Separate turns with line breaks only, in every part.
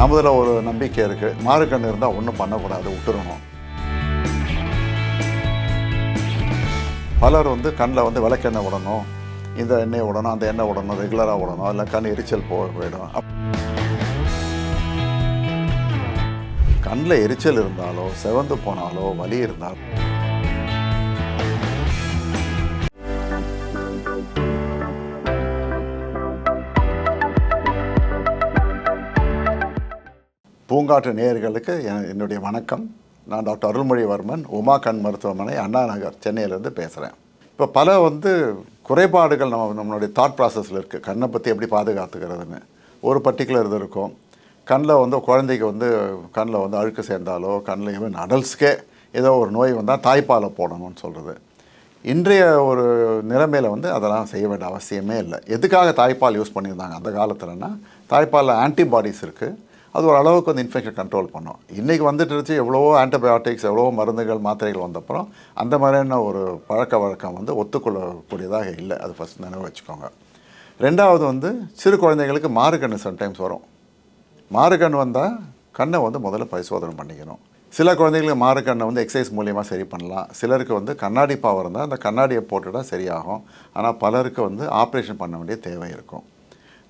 நமதில் ஒரு நம்பிக்கை இருக்குது மாறுக்கண்ணு இருந்தால் ஒன்றும் பண்ணக்கூடாது விட்டுறணும். பலர் வந்து கண்ணில் வந்து விளக்கெண்ணெய் விடணும். இந்த எண்ணெய் விடணும் அந்த எண்ணெய் விடணும் ரெகுலராக விடணும். இல்லை கண் எரிச்சல் போ போயிடும். கண்ணில் எரிச்சல் இருந்தாலோ செவந்து போனாலோ வலி இருந்தாலோ பூங்காற்று நேயர்களுக்கு என்னுடைய வணக்கம். நான் டாக்டர் அருள்மொழிவர்மன் உமா கண் மருத்துவமனை அண்ணா நகர் சென்னையிலேருந்து பேசுகிறேன் இப்போ பல வந்து குறைபாடுகள் நம்ம நம்மளுடைய தாட் ப்ராசஸில் இருக்குது கண்ணை பற்றி எப்படி பாதுகாத்துக்கிறதுன்னு. ஒரு பர்டிகுலர் இது இருக்கும். கண்ணில் வந்து குழந்தைக்கு வந்து கண்ணில் வந்து அழுக்கு சேர்ந்தாலோ கண்ணில் ஈவன் அடல்ட்ஸ்க்கே ஏதோ ஒரு நோய் வந்தால் தாய்ப்பாலை போடணும்னு சொல்கிறது இன்றைய ஒரு நிலைமையில் வந்து அதெல்லாம் செய்ய வேண்டிய அவசியமே இல்லை. எதுக்காக தாய்ப்பால் யூஸ் பண்ணியிருந்தாங்க அந்த காலத்தில்னா தாய்ப்பாலில் ஆன்டிபாடிஸ் இருக்குது அது ஒரு அளவுக்கு வந்து இன்ஃபெக்ஷன் கண்ட்ரோல் பண்ணும். இன்றைக்கி வந்துட்டு இருந்துச்சு எவ்வளவோ ஆன்டிபயோட்டிக்ஸ் எவ்வளவோ மருந்துகள் மாத்திரைகள் வந்தப்புறம் அந்த மாதிரியான ஒரு பழக்க வழக்கம் வந்து ஒத்துக்கொள்ளக்கூடியதாக இல்லை. அது ஃபஸ்ட் நினைவு வச்சுக்கோங்க. ரெண்டாவது வந்து சிறு குழந்தைங்களுக்கு மாறுக்கண் சம்டைம்ஸ் வரும். மாறுக்கண் வந்தால் கண்ணை வந்து முதல்ல பரிசோதனை பண்ணிக்கணும். சில குழந்தைங்களுக்கு மாறுகண்ணை வந்து எக்ஸசைஸ் மூலியமாக சரி பண்ணலாம். சிலருக்கு வந்து கண்ணாடி பாவம் இருந்தால் அந்த கண்ணாடியை போட்டுட்டா சரியாகும். ஆனால் பலருக்கு வந்து ஆப்ரேஷன் பண்ண வேண்டிய தேவை இருக்கும்.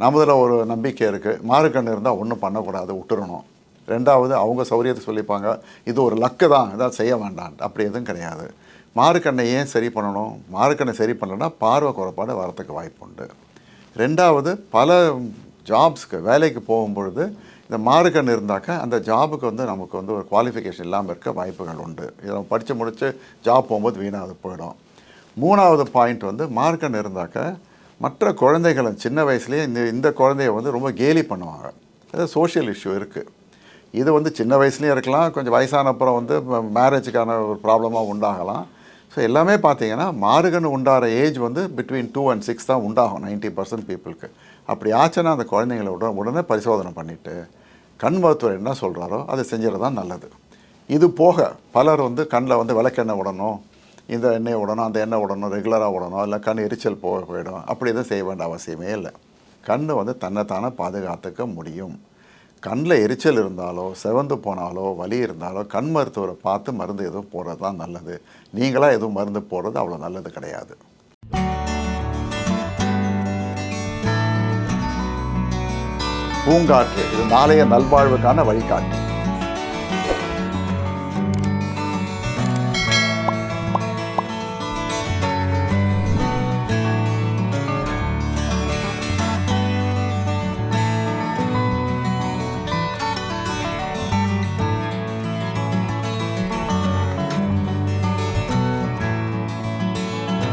நமதில் ஒரு நம்பிக்கை இருக்குது. மாறுக்கண்ணு இருந்தால் ஒன்றும் பண்ணக்கூடாது விட்டுறணும். ரெண்டாவது அவங்க சௌரியத்தை சொல்லிப்பாங்க இது ஒரு லக்கு தான் இதான் செய்ய வேண்டாம் அப்படி எதுவும் கிடையாது. மாறுக்கண்ணை ஏன் சரி பண்ணணும்? மாறுக்கண்ணை சரி பண்ணலைன்னா பார்வை குறைபாடு வரத்துக்கு வாய்ப்பு உண்டு. ரெண்டாவது பல ஜாப்ஸ்க்கு வேலைக்கு போகும்பொழுது இந்த மாறுக்கண் இருந்தாக்க அந்த ஜாபுக்கு வந்து நமக்கு வந்து ஒரு குவாலிஃபிகேஷன் இல்லாமல் இருக்க வாய்ப்புகள் உண்டு. இதை நம்ம படித்து முடித்து ஜாப் போகும்போது வீணாக அது போயிடும். மூணாவது பாயிண்ட் வந்து மார்க்கன் இருந்தாக்க மற்ற குழந்தைகளும் சின்ன வயசுலேயே இந்த இந்த குழந்தைய வந்து ரொம்ப கேலி பண்ணுவாங்க. அது சோஷியல் இஷ்யூ இருக்குது இது வந்து சின்ன வயசுலேயும் இருக்கலாம் கொஞ்சம் வயசான அப்புறம் வந்து மேரேஜுக்கான ஒரு ப்ராப்ளமாக உண்டாகலாம். ஸோ எல்லாமே பார்த்தீங்கன்னா மாறுகன் உண்டாகிற ஏஜ் வந்து பிட்வீன் டூ அண்ட் சிக்ஸ் தான் உண்டாகும் 90% பர்சன்ட் பீப்புளுக்கு அப்படி ஆச்சுன்னா அந்த குழந்தைங்கள உடனே உடனே பரிசோதனை பண்ணிவிட்டு கண் மருத்துவர் என்ன சொல்கிறாரோ அதை செஞ்சுறது தான் நல்லது. இது போக பலர் வந்து கண்ணில் வந்து விளக்கெண்ணெய் விடணும் இந்த எண்ணெய் விடணும் அந்த எண்ணெய் விடணும் ரெகுலராக விடணும் இல்லை கண் எரிச்சல் போக போயிடும். அப்படி எதுவும் செய்ய வேண்டிய அவசியமே இல்லை. கண் வந்து தன்னைத்தானே பாதுகாத்துக்க முடியும். கண்ணில் எரிச்சல் இருந்தாலோ செவந்து போனாலோ வலி இருந்தாலோ கண் மருத்துவரை பார்த்து மருந்து எதுவும் போடுறது தான் நல்லது. நீங்களாக எதுவும் மருந்து போடுறது அவ்வளோ நல்லது கிடையாது. பூங்காற்று இது நாளைய நல்வாழ்வுக்கான வழிகாட்டு.